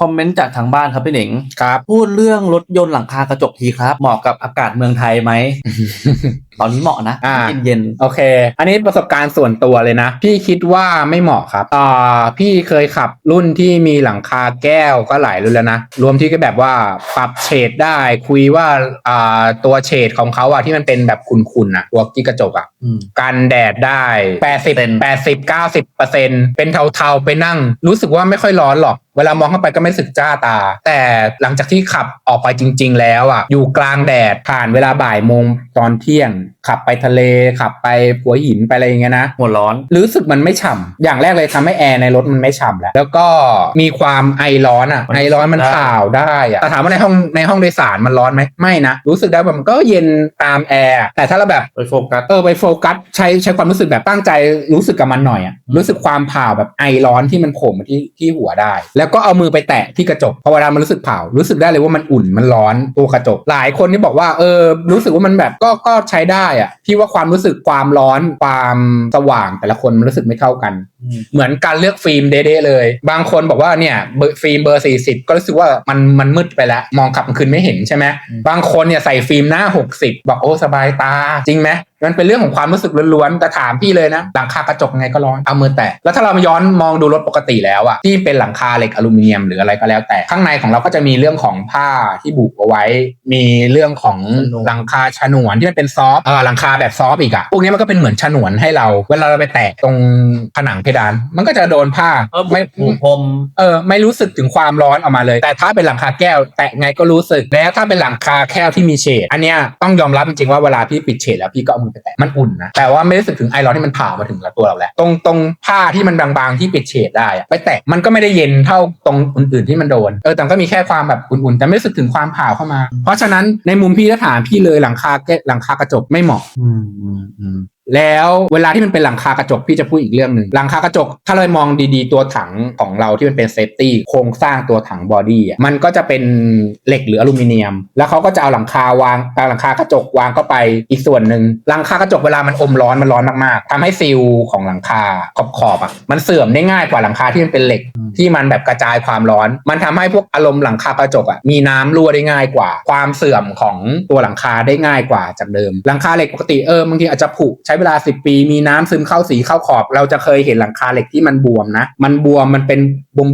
คอมเมนต์จากทางบ้านครับพี่หนิง ครับพูดเรื่องรถยนต์หลังคากระจกทีครับ เหมาะกับอากาศเมืองไทยไหม ตอนนี้เหมาะนะอ่าเย็นโอเค อันนี้ประสบการณ์ส่วนตัวเลยนะ พี่คิดว่าไม่เหมาะครับอ่าพี่เคยขับรุ่นที่มีหลังคาแก้วก็หลายรุ่นแล้วนะ รวมที่ก็แบบว่าปรับเฉดได้คุยว่าอ่าตัวเฉดของเขาอะที่มันเป็นแบบขุ่นๆอะตัวกี้กระจกอะ ๆอืม กันแดดได้ 80เป็น80 90เปอร์เซ็นเป็นเทาๆ ไปนั่ง รู้สึกว่าไม่ค่อยร้อนหรอกเวลามองเข้าไปก็ไม่รู้สึกจ้าตา แต่หลังจากที่ขับออกไปจริง ๆ แล้วอะอยู่กลางแดดผ่านเวลาบ่ายโมงตอนเที่ยง ขับไปทะเลขับไปหัวหินไปอะไรอย่างเงี้ยนะหัวร้อนรู้สึกมันไม่ฉ่ำอย่างแรกเลยทำให้แอร์ในรถมันไม่ฉ่ำแล้ว แล้วก็มีความไอร้อนอะมันไอร้อนมันได้เผาได้อะแต่ถามว่าในห้องในห้องโดยสารมันร้อนไหมไม่นะรู้สึกได้ว่ามันก็เย็นตามแอร์แต่ถ้าเราแบบไปโฟกัสเออไปโฟกัสใช้ใช้ความรู้สึกแบบตั้งใจรู้สึกกับมันหน่อยอะอืมรู้สึกความผ่าแบบไอร้อนที่มันโผล่มาที่ที่หัวได้แล้วก็เอามือไปแตะที่กระจกพอเวลามันรู้สึกเผารู้สึกได้เลยว่ามันอุ่นมันร้อนตัวกระจก หลายคนที่บอกว่าเออรู้สึกว่ามันแบบก็ก็ใช้ได้อะพี่ว่าความรู้สึกความร้อนความสว่างแต่ละคนมันรู้สึกไม่เท่ากันอืมเหมือนการเลือกฟิล์มเด้ๆเลย บางคนบอกว่าเนี่ยเบอร์ฟิล์มเบอร์ 40 ก็รู้สึกว่ามันมันมืดไปแล้ว มองขับกลางคืนไม่เห็นใช่ไหมอืมบางคนเนี่ยใส่ฟิล์มหน้า 60 บอกโอ้สบายตาจริงไหม มันเป็นเรื่องของความรู้สึกล้วนๆ แต่ถามพี่เลยนะ หลังคากระจกไงก็ร้อน เอามือแตะ แล้วถ้าเรามาย้อนมองดูรถปกติแล้วอะที่เป็นหลังคาเหล็กอลูมิเนียมหรืออะไรก็แล้วแต่ ข้างในของเราก็จะมีเรื่องของผ้าที่บุเอาไว้ มีเรื่องของฉนวนหลังคาฉนวนที่มันเป็นซอฟต์เออหลังคาแบบซอฟต์อีกอะพวกนี้มันก็เป็นเหมือนฉนวนให้เรา เวลาเราไปแตะตรงผนังเพดาน มันก็จะโดนผ้าเออไม่หมูพรมเออไม่รู้สึกถึงความร้อนออกมาเลย แต่ถ้าเป็นหลังคาแก้ว แตะไงก็รู้สึกแล้วถ้าเป็นหลังคาแก้วที่มีเฉดอันเนี้ยต้องยอมรับจริงๆว่าเวลาพี่ปิดเฉดแล้วพี่ก็เอามือไปแตะมันอุ่นนะ แต่ว่าไม่รู้สึกถึงไอร้อนที่มันผ่ามาถึงตัวเราแล้ว ตรงตรงผ้าที่มันบางๆที่ปิดเฉดได้อะไปแตะมันก็ไม่ได้เย็นเท่าตรงอื่นๆที่มันโดน เออแต่ก็มีแค่ความแบบอุ่นๆ แต่ไม่รู้สึกถึงความผ่าเข้ามา เพราะฉะนั้นในมุมพี่ถ้าถามพี่เลยหลังคาแกหลังคากระจกไม่เหมาะ แล้วเวลาที่มันเป็นหลังคากระจกพี่จะพูดอีกเรื่องหนึ่งหลังคากระจก ถ้าเรามองดีๆตัวถังของเราที่มันเป็นเซฟตี้โครงสร้างตัวถังบอดี้มันก็จะเป็นเหล็กหรืออลูมิเนียม แล้วเขาก็จะเอาหลังคาวางเอาหลังคากระจกวางเข้าไปอีกส่วนหนึ่งหลังคากระจกเวลามันอมร้อนมันร้อนมากๆทำให้ซีลของหลังคาขอบขอบๆอะมันเสื่อมได้ง่ายกว่าหลังคาที่มันเป็นเหล็ก ที่มันแบบกระจายความร้อน มันทำให้พวกอารมณ์หลังคากระจกอะมีน้ำรั่วได้ง่ายกว่า ความเสื่อมของตัวหลังคาได้ง่ายกว่าจากเดิม หลังคาเหล็กปกติเออบางทีอาจจะผุใช้เวลา10ปี มีน้ำซึมเข้าสีเข้าขอบ เราจะเคยเห็นหลังคาเหล็กที่มันบวมนะ มันบวมมันเป็น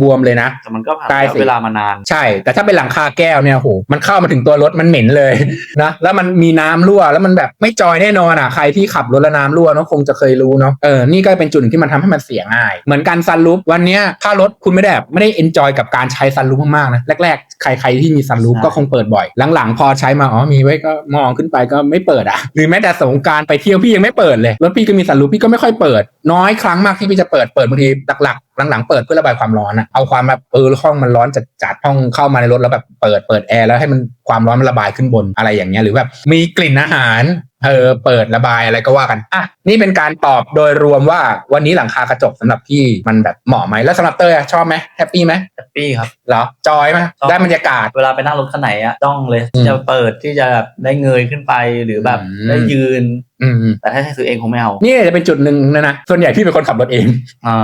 บวมๆเลยนะแต่มันก็ผ่านตายสิเวลามานาน ใช่ แต่ถ้าเป็นหลังคาแก้วเนี่ยโหมันเข้ามาถึงตัวรถมันเหม็นเลยนะแล้วมันมีน้ำรั่วแล้วมันแบบไม่จอยแน่นอนอะใครที่ขับรถแล้วน้ำรั่วเนาะคงจะเคยรู้เนาะเออนี่ก็เป็นจุดหนึ่งที่มันทำให้มันเสียง่าย เหมือนกันซันรูฟวันเนี้ยถ้ารถคุณไม่ได้แบบไม่ได้เอนจอยกับการใช้ซันรูฟมากๆนะแรกๆ ใครๆที่มีซันรูฟใช่ก็คงเปิดบ่อย หลังๆ พอใช้มาอ๋อมีไว้ก็มองขึ้นไปก็ไม่เปิดอะหรือแม้แต่สงกรารไปเที่ยวพี่ยังไม่เปิดเลยรถพี่ก็มีซันรูฟพี่ก็ไม่ค่อยเปิด น้อยครั้งมากที่พี่จะเปิดเปิดบางทีหลักๆหลังๆเปิดเพื่อระบายความร้อนอะเอาความแบบเออห้องมันร้อนจัดจัดห้องเข้ามาในรถแล้วแบบเปิดเปิดแอร์แล้วให้มันความร้อนมันระบายขึ้นบนอะไรอย่างเงี้ยหรือแบบมีกลิ่นอาหารเออเปิดระบายอะไรก็ว่ากันอะนี่เป็นการตอบโดยรวมว่าวันนี้หลังคากระจกสำหรับพี่มันแบบเหมาะไหมแล้วสำหรับเต้ยอะชอบไหมแฮปปี้ไหมแฮปปี้ครับเหรอจอยไหมชอบ ได้บรรยากาศ เวลาไปนั่งรถคันไหนอะจ้องเลยอืมจะเปิดที่จะแบบได้เงยขึ้นไปหรือแบบอืม ได้ยืน อืมแต่ถ้าให้ซื้อเองคงไม่เอานี่จะเป็นจุดหนึ่งนะนะส่วนใหญ่พี่เป็นคนขับรถเอง อ่า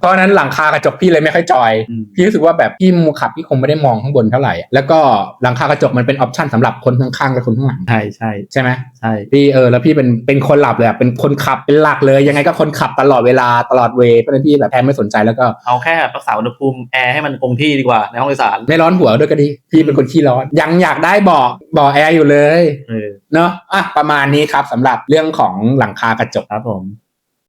เพราะฉะนั้นหลังคากระจกพี่เลยไม่ค่อยจอย อืม พี่รู้สึกว่าแบบพี่มูขับพี่คงไม่ได้มองข้างบนเท่าไหร่อะแล้วก็หลังคากระจกมันเป็นออปชันสำหรับคนข้างๆและคนข้างหลังใช่ใช่ใช่ไหมใช่พี่เออแล้วพี่เป็นเป็นคนหลับเลยอะเป็นคนขับเป็นหลักเลย ยังไงก็คนขับตลอดเวลาตลอดเวย์เพราะฉะนั้นพี่แบบแทบไม่สนใจแล้วก็ เอาแค่รักษาอุณหภูมิแอร์ให้มันคงที่ดีกว่าในห้องโดยสารไม่ร้อนหัวด้วยก็ดี พี่เป็นคนขี้ร้อน ยังอยากได้เบาะเบาะแอร์อยู่เลยเออเนาะอะประมาณนี้ครับสำหรับเรื่องของหลังคากระจกครับผม